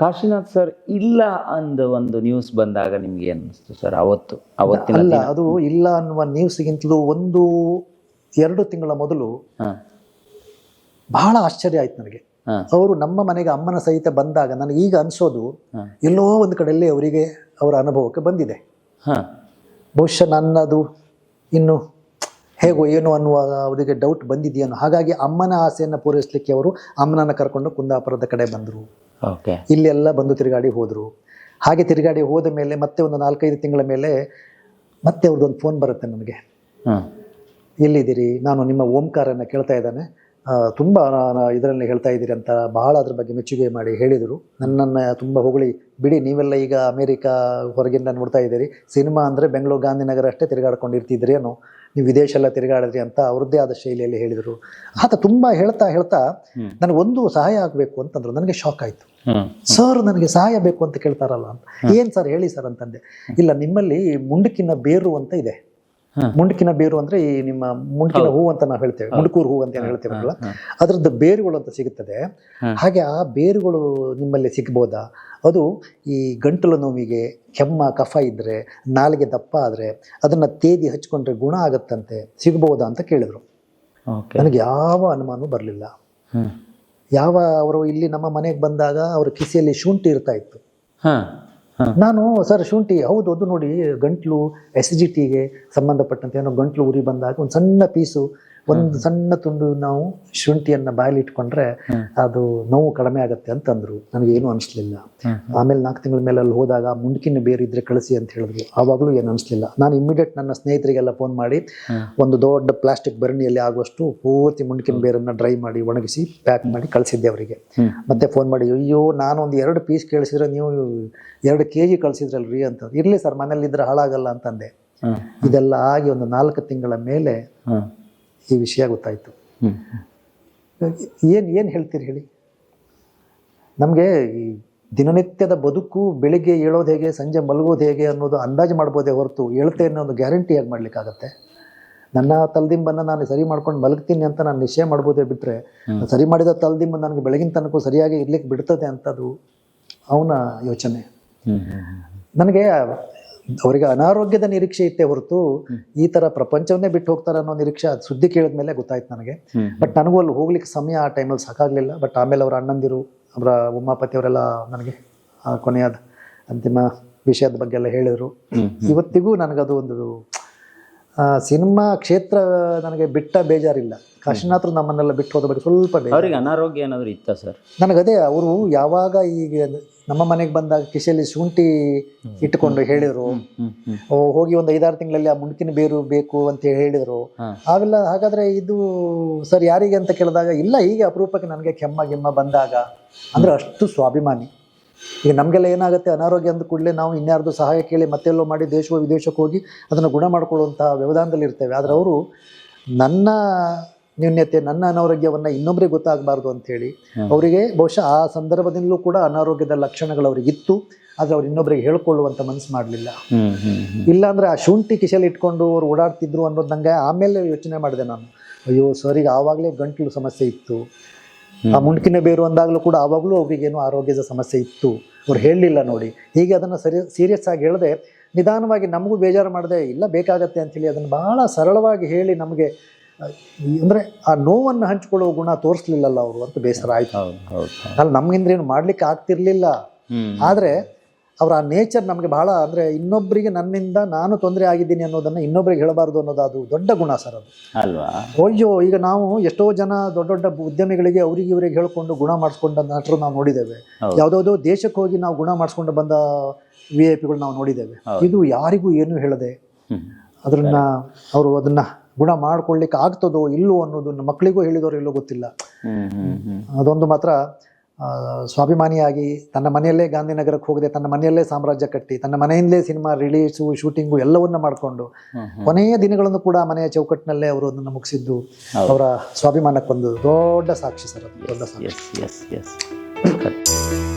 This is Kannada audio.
ಕಾಶಿನಾಥ್ ಸರ್ ಇಲ್ಲ ಅಂದ ಒಂದು ನ್ಯೂಸ್ ಬಂದಾಗ ನಿಮ್ಗೆ ಅನ್ನಿಸ್ತು ಅನಿಸ್ತು ಸರ್? ಅವತ್ತು ಅವತ್ತಿನ ಅಲ್ಲ ಅದು ಇಲ್ಲ ಅನ್ನುವ ನ್ಯೂಸ್ಗಿಂತಲೂ ಒಂದು ಎರಡು ತಿಂಗಳ ಮೊದಲು ಬಹಳ ಆಶ್ಚರ್ಯ ಆಯ್ತು ನನಗೆ. ಅವರು ನಮ್ಮ ಮನೆಗೆ ಅಮ್ಮನ ಸಹಿತ ಬಂದಾಗ ನನಗೆ ಈಗ ಅನಿಸೋದು ಎಲ್ಲೋ ಒಂದು ಕಡೆಯಲ್ಲಿ ಅವರಿಗೆ ಅವರ ಅನುಭವಕ್ಕೆ ಬಂದಿದೆ. ಹಾ. ಬಹುಶಃ ನನ್ನದು ಇನ್ನು ಹೇಗೋ ಏನು ಅನ್ನುವ ಅವರಿಗೆ ಡೌಟ್ ಬಂದಿದೆಯೇನೋ ಹಾಗಾಗಿ ಅಮ್ಮನ ಆಸೆಯನ್ನು ಪೂರೈಸಲಿಕ್ಕೆ ಅವರು ಅಮ್ಮನನ್ನು ಕರ್ಕೊಂಡು ಕುಂದಾಪುರದ ಕಡೆ ಬಂದರು. ಓಕೆ ಇಲ್ಲೆಲ್ಲ ಬಂದು ತಿರುಗಾಡಿ ಹೋದರು. ಹಾಗೆ ತಿರುಗಾಡಿ ಹೋದ ಮೇಲೆ ಮತ್ತೆ ಒಂದು ನಾಲ್ಕೈದು ತಿಂಗಳ ಮೇಲೆ ಮತ್ತೆ ಅವ್ರದ್ದೊಂದು ಫೋನ್ ಬರುತ್ತೆ ನನಗೆ ಹಾ ಎಲ್ಲಿದ್ದೀರಿ? ನಾನು ನಿಮ್ಮ ಓಂಕಾರನ್ನು ಕೇಳ್ತಾ ಇದ್ದಾನೆ. ತುಂಬ ಇದರಲ್ಲಿ ಹೇಳ್ತಾ ಇದ್ದೀರಿ ಅಂತ ಬಹಳ ಅದ್ರ ಬಗ್ಗೆ ಮೆಚ್ಚುಗೆ ಮಾಡಿ ಹೇಳಿದರು. ನನ್ನನ್ನು ತುಂಬ ಹೊಗಳಿ ಬಿಡಿ ನೀವೆಲ್ಲ ಈಗ ಅಮೇರಿಕಾ ಹೊರಗಿಂದ ನೋಡ್ತಾ ಇದ್ದೀರಿ. ಸಿನಿಮಾ ಅಂದರೆ ಬೆಂಗಳೂರು ಗಾಂಧಿನಗರ ಅಷ್ಟೇ ತಿರುಗಾಡ್ಕೊಂಡಿರ್ತಿದ್ರೇನು ನೀವು ವಿದೇಶ ಎಲ್ಲ ತಿರುಗಾಡಿದ್ರಿ ಅಂತ ಅವ್ರದ್ದೇ ಆದ ಶೈಲಿಯಲ್ಲಿ ಹೇಳಿದರು. ಆತ ತುಂಬ ಹೇಳ್ತಾ ಹೇಳ್ತಾ ನನಗೆ ನನಗೊಂದು ಸಹಾಯ ಆಗಬೇಕು ಅಂತಂದ್ರು. ನನಗೆ ಶಾಕ್ ಆಯಿತು. ಸರ್ ನನಗೆ ಸಹಾಯ ಬೇಕು ಅಂತ ಕೇಳ್ತಾರಲ್ಲ ಅಂತ. ಏನು ಸರ್ ಹೇಳಿ ಸರ್ ಅಂತಂದೆ. ಇಲ್ಲ ನಿಮ್ಮಲ್ಲಿ ಮುಂಡಕಿನ ಬೇರು ಅಂತ ಇದೆ. ಮುಂಡಕಿನ ಬೇರು ಅಂದ್ರೆ ಈ ನಿಮ್ಮ ಮುಂಡಕಿನ ಹೂ ಅಂತ ನಾವು ಹೇಳ್ತೇವೆ ಮುಂಡಕೂರು ಹೂ ಅಂತ ಹೇಳ್ತೇವೆ ಹೇಳ್ತೇವಲ್ಲ ಅದರದ್ದು ಬೇರುಗಳು ಅಂತ ಸಿಗುತ್ತದೆ. ಹಾಗೆ ಆ ಬೇರುಗಳು ನಿಮ್ಮಲ್ಲಿ ಸಿಗ್ಬೋದಾ? ಅದು ಈ ಗಂಟಲು ನೋವಿಗೆ ಕೆಮ್ಮ ಕಫ ಇದ್ರೆ ನಾಲಿಗೆ ದಪ್ಪ ಆದ್ರೆ ಅದನ್ನ ತೇದಿ ಹಚ್ಕೊಂಡ್ರೆ ಗುಣ ಆಗತ್ತಂತೆ ಸಿಗ್ಬೋದಾ ಅಂತ ಕೇಳಿದ್ರು. ನನಗೆ ಯಾವ ಅನುಮಾನ ಬರಲಿಲ್ಲ. ಯಾವ ಅವರು ಇಲ್ಲಿ ನಮ್ಮ ಮನೆಗೆ ಬಂದಾಗ ಅವರ ಕಿಸೆಯಲ್ಲಿ ಶುಂಠಿ ಇರ್ತಾ ಇತ್ತು. ನಾನು, ಸರ್, ಶುಂಠಿ, ಹೌದು, ಅದು ನೋಡಿ ಗಂಟ್ಲು ಎಸಿಡಿಟಿಗೆ ಸಂಬಂಧಪಟ್ಟಂತೆ ಏನೋ ಗಂಟ್ಲು ಉರಿ ಬಂದಾಗ, ಒಂದು ಸಣ್ಣ ಪೀಸು ಒಂದು ಸಣ್ಣ ತುಂಡು ನಾವು ಶುಂಠಿಯನ್ನ ಬಾಯಲ್ಲಿ ಇಟ್ಕೊಂಡ್ರೆ ಅದು ನೋವು ಕಡಿಮೆ ಆಗುತ್ತೆ ಅಂತಂದ್ರು. ನನಗೆ ಏನು ಅನಿಸ್ಲಿಲ್ಲ. ಆಮೇಲೆ ನಾಲ್ಕು ತಿಂಗಳ ಮೇಲೆ ಅಲ್ಲಿ ಹೋದಾಗ ಮುಂಡ್ಕಿನ ಬೇರೆ ಇದ್ರೆ ಕಳಿಸಿ ಅಂತ ಹೇಳಿದ್ರು. ಆವಾಗಲೂ ಏನು ಅನಿಸ್ಲಿಲ್ಲ. ನಾನು ಇಮಿಡಿಯೇಟ್ ನನ್ನ ಸ್ನೇಹಿತರಿಗೆಲ್ಲ ಫೋನ್ ಮಾಡಿ ಒಂದು ದೊಡ್ಡ ಪ್ಲಾಸ್ಟಿಕ್ ಬರಣಿಯಲ್ಲಿ ಆಗುವಷ್ಟು ಪೂರ್ತಿ ಮುಂಡ್ಕಿನ ಬೇರನ್ನ ಡ್ರೈ ಮಾಡಿ ಒಣಗಿಸಿ ಪ್ಯಾಕ್ ಮಾಡಿ ಕಳಿಸಿದ್ದೆ ಅವರಿಗೆ. ಮತ್ತೆ ಫೋನ್ ಮಾಡಿ ಅಯ್ಯೋ ನಾನು ಒಂದು ಎರಡು ಪೀಸ್ ಕೇಳಿಸಿದ್ರೆ ನೀವು ಎರಡು ಕೆ ಜಿ ಕಳಿಸಿದ್ರಲ್ರಿ? ಅಂತ ಇರಲಿ ಸರ್ ಮನೇಲಿ ಇದ್ರೆ ಹಾಳಾಗಲ್ಲ ಅಂತಂದೆ. ಇದೆಲ್ಲ ಆಗಿ ಒಂದು ನಾಲ್ಕು ತಿಂಗಳ ಮೇಲೆ ಈ ವಿಷಯ ಗೊತ್ತಾಯಿತು. ಏನು ಏನು ಹೇಳ್ತೀರಿ ಹೇಳಿ? ನಮಗೆ ಈ ದಿನನಿತ್ಯದ ಬದುಕು ಬೆಳಿಗ್ಗೆ ಏಳೋದು ಹೇಗೆ ಸಂಜೆ ಮಲಗೋದು ಹೇಗೆ ಅನ್ನೋದು ಅಂದಾಜು ಮಾಡ್ಬೋದೇ ಹೊರತು ಹೇಳ್ತೆ ಅನ್ನೋ ಒಂದು ಗ್ಯಾರಂಟಿಯಾಗಿ ಮಾಡಲಿಕ್ಕಾಗತ್ತೆ? ನನ್ನ ತಲ್ದಿಂಬನ್ನು ನಾನು ಸರಿ ಮಾಡ್ಕೊಂಡು ಮಲಗ್ತೀನಿ ಅಂತ ನಾನು ನಿಶ್ಚಯ ಮಾಡ್ಬೋದೇ ಬಿಟ್ಟರೆ ಸರಿ ಮಾಡಿದ ತಲ್ದಿಂಬ ನನಗೆ ಬೆಳಗಿನ ತನಕ ಸರಿಯಾಗಿ ಇರ್ಲಿಕ್ಕೆ ಬಿಡ್ತದೆ ಅಂತದು ಅವನ ಯೋಚನೆ. ನನಗೆ ಅವರಿಗೆ ಅನಾರೋಗ್ಯದ ನಿರೀಕ್ಷೆ ಇತ್ತೇ ಹೊರತು ಈ ತರ ಪ್ರಪಂಚವನ್ನೇ ಬಿಟ್ಟು ಹೋಗ್ತಾರೆ ಅನ್ನೋ ನಿರೀಕ್ಷೆ ಅದು ಸುದ್ದಿ ಕೇಳಿದ ಮೇಲೆ ಗೊತ್ತಾಯ್ತು ನನಗೆ. ಬಟ್ ನನಗೂ ಅಲ್ಲಿ ಹೋಗ್ಲಿಕ್ಕೆ ಸಮಯ ಆ ಟೈಮಲ್ಲಿ ಸಾಕಾಗಲಿಲ್ಲ. ಬಟ್ ಆಮೇಲೆ ಅವರ ಅಣ್ಣಂದಿರು ಅವರ ಉಮಾಪತಿ ಅವರೆಲ್ಲ ನನಗೆ ಆ ಕೊನೆಯಾದ ಅಂತಿಮ ವಿಷಯದ ಬಗ್ಗೆ ಎಲ್ಲ ಹೇಳಿದ್ರು. ಇವತ್ತಿಗೂ ನನಗದು ಒಂದು ಸಿನಿಮಾ ಕ್ಷೇತ್ರ ನನಗೆ ಬಿಟ್ಟ ಬೇಜಾರಿಲ್ಲ. ಕಾಶಿನಾಥರು ನಮ್ಮನ್ನೆಲ್ಲ ಬಿಟ್ಟು ಹೋದ ಬಗ್ಗೆ ಸ್ವಲ್ಪ ಅವ್ರಿಗೆ ಅನಾರೋಗ್ಯ ಏನಾದರೂ ಇತ್ತ ಸರ್? ನನಗದೇ ಅವರು ಯಾವಾಗ ಈಗ ನಮ್ಮ ಮನೆಗೆ ಬಂದಾಗ ಕಿಸೆಯಲ್ಲಿ ಶುಂಠಿ ಇಟ್ಟುಕೊಂಡು ಹೇಳಿದರು. ಹೋಗಿ ಒಂದು ಐದಾರು ತಿಂಗಳಲ್ಲಿ ಆ ಮುಂಡ್ಕಿನ ಬೇರು ಬೇಕು ಅಂತ ಹೇಳಿದರು. ಆಗಲ್ಲ ಹಾಗಾದ್ರೆ ಇದು ಸರ್ ಯಾರಿಗೆ ಅಂತ ಕೇಳಿದಾಗ ಇಲ್ಲ ಹೀಗೆ ಅಪರೂಪಕ್ಕೆ ನನಗೆ ಕೆಮ್ಮ ಗೆಮ್ಮ ಬಂದಾಗ ಅಂದ್ರೆ ಅಷ್ಟು ಸ್ವಾಭಿಮಾನಿ. ಈಗ ನಮಗೆಲ್ಲ ಏನಾಗುತ್ತೆ? ಅನಾರೋಗ್ಯ ಅಂದ ಕೂಡಲೇ ನಾವು ಇನ್ಯಾರ್ದು ಸಹಾಯ ಕೇಳಿ ಮತ್ತೆಲ್ಲೋ ಮಾಡಿ ದೇಶವೋ ವಿದೇಶಕ್ಕೆ ಹೋಗಿ ಅದನ್ನು ಗುಣ ಮಾಡ್ಕೊಳ್ಳುವಂತಹ ವ್ಯವಧಾನದಲ್ಲಿ ಇರ್ತೇವೆ. ಆದರೆ ಅವರು ನನ್ನ ನ್ಯೂನ್ಯತೆ ನನ್ನ ಅನಾರೋಗ್ಯವನ್ನು ಇನ್ನೊಬ್ಬರಿಗೆ ಗೊತ್ತಾಗಬಾರ್ದು ಅಂಥೇಳಿ. ಅವರಿಗೆ ಬಹುಶಃ ಆ ಸಂದರ್ಭದಿಂದಲೂ ಕೂಡ ಅನಾರೋಗ್ಯದ ಲಕ್ಷಣಗಳು ಅವರಿಗಿತ್ತು. ಆದರೆ ಅವ್ರು ಇನ್ನೊಬ್ಬರಿಗೆ ಹೇಳ್ಕೊಳ್ಳುವಂಥ ಮನಸ್ಸು ಮಾಡಲಿಲ್ಲ. ಇಲ್ಲಾಂದರೆ ಆ ಶುಂಠಿ ಕಿಸೆಯಲ್ಲಿ ಇಟ್ಕೊಂಡು ಅವ್ರು ಓಡಾಡ್ತಿದ್ರು ಅನ್ನೋದು ನನಗೆ ಆಮೇಲೆ ಯೋಚನೆ ಮಾಡಿದೆ ನಾನು. ಅಯ್ಯೋ ಸರಿಗೆ ಆವಾಗಲೇ ಗಂಟಲು ಸಮಸ್ಯೆ ಇತ್ತು. ಆ ಮುಂಡ್ಕಿನ ಬೇರು ಅಂದಾಗಲೂ ಕೂಡ ಆವಾಗಲೂ ಅವರಿಗೇನು ಆರೋಗ್ಯದ ಸಮಸ್ಯೆ ಇತ್ತು. ಅವ್ರು ಹೇಳಲಿಲ್ಲ ನೋಡಿ. ಹೀಗೆ ಅದನ್ನು ಸರಿ ಸೀರಿಯಸ್ ಆಗಿ ಹೇಳದೆ ನಿಧಾನವಾಗಿ ನಮಗೂ ಬೇಜಾರು ಮಾಡದೆ ಇಲ್ಲ ಬೇಕಾಗತ್ತೆ ಅಂಥೇಳಿ ಅದನ್ನು ಭಾಳ ಸರಳವಾಗಿ ಹೇಳಿ ನಮಗೆ ಅಂದರೆ ಆ ನೋವನ್ನು ಹಂಚಿಕೊಳ್ಳುವ ಗುಣ ತೋರಿಸ್ಲಿಲ್ಲಲ್ಲ ಅವರು ಅಂತ ಬೇಸರ ಆಯಿತು. ಅಲ್ಲಿ ನಮಗಿಂದ್ರೇನು ಮಾಡ್ಲಿಕ್ಕೆ ಆಗ್ತಿರ್ಲಿಲ್ಲ. ಆದರೆ ಅವರ ಆ ನೇಚರ್ ನಮಗೆ ಬಹಳ ಅಂದರೆ ಇನ್ನೊಬ್ಬರಿಗೆ ನನ್ನಿಂದ ನಾನು ತೊಂದರೆ ಆಗಿದ್ದೀನಿ ಅನ್ನೋದನ್ನು ಇನ್ನೊಬ್ಬರಿಗೆ ಹೇಳಬಾರ್ದು ಅನ್ನೋದು ಅದು ದೊಡ್ಡ ಗುಣ ಸರ್ ಅದು. ಅಲ್ವಾ? ಅಯ್ಯೋ ಈಗ ನಾವು ಎಷ್ಟೋ ಜನ ದೊಡ್ಡ ದೊಡ್ಡ ಉದ್ಯಮಿಗಳಿಗೆ ಅವರಿಗೆ ಇವರಿಗೆ ಹೇಳಿಕೊಂಡು ಗುಣ ಮಾಡಿಸ್ಕೊಂಡ ನಟರು ನಾವು ನೋಡಿದ್ದೇವೆ. ಯಾವುದೋ ಯಾವುದಾವುದೋ ದೇಶಕ್ಕೆ ಹೋಗಿ ನಾವು ಗುಣ ಮಾಡಿಸ್ಕೊಂಡು ಬಂದ ವಿ ಐ ಪಿಗಳು ನಾವು ನೋಡಿದ್ದೇವೆ. ಇದು ಯಾರಿಗೂ ಏನು ಹೇಳದೆ ಅದನ್ನ ಅವರು ಅದನ್ನ ಗುಣ ಮಾಡ್ಕೊಳ್ಳಿಕ್ಕೆ ಆಗ್ತದೋ ಇಲ್ಲೋ ಅನ್ನೋದನ್ನ ಮಕ್ಕಳಿಗೂ ಹೇಳಿದವರು ಇಲ್ಲೋ ಗೊತ್ತಿಲ್ಲ. ಅದೊಂದು ಮಾತ್ರ ಸ್ವಾಭಿಮಾನಿಯಾಗಿ ತನ್ನ ಮನೆಯಲ್ಲೇ ಗಾಂಧಿನಗರಕ್ಕೆ ಹೋಗದೆ ತನ್ನ ಮನೆಯಲ್ಲೇ ಸಾಮ್ರಾಜ್ಯ ಕಟ್ಟಿ ತನ್ನ ಮನೆಯಿಂದಲೇ ಸಿನಿಮಾ ರಿಲೀಸು ಶೂಟಿಂಗು ಎಲ್ಲವನ್ನ ಮಾಡಿಕೊಂಡು ಕೊನೆಯ ದಿನಗಳನ್ನು ಕೂಡ ಮನೆಯ ಚೌಕಟ್ಟಿನಲ್ಲೇ ಅವರು ಅದನ್ನು ಮುಗಿಸಿದ್ದು. ಅವರ ಸ್ವಾಭಿಮಾನಕ್ಕೊಂದು ದೊಡ್ಡ ಸಾಕ್ಷಿ ಸರ್ ದೊಡ್ಡ ಸಾಕ್ಷಿ. S S S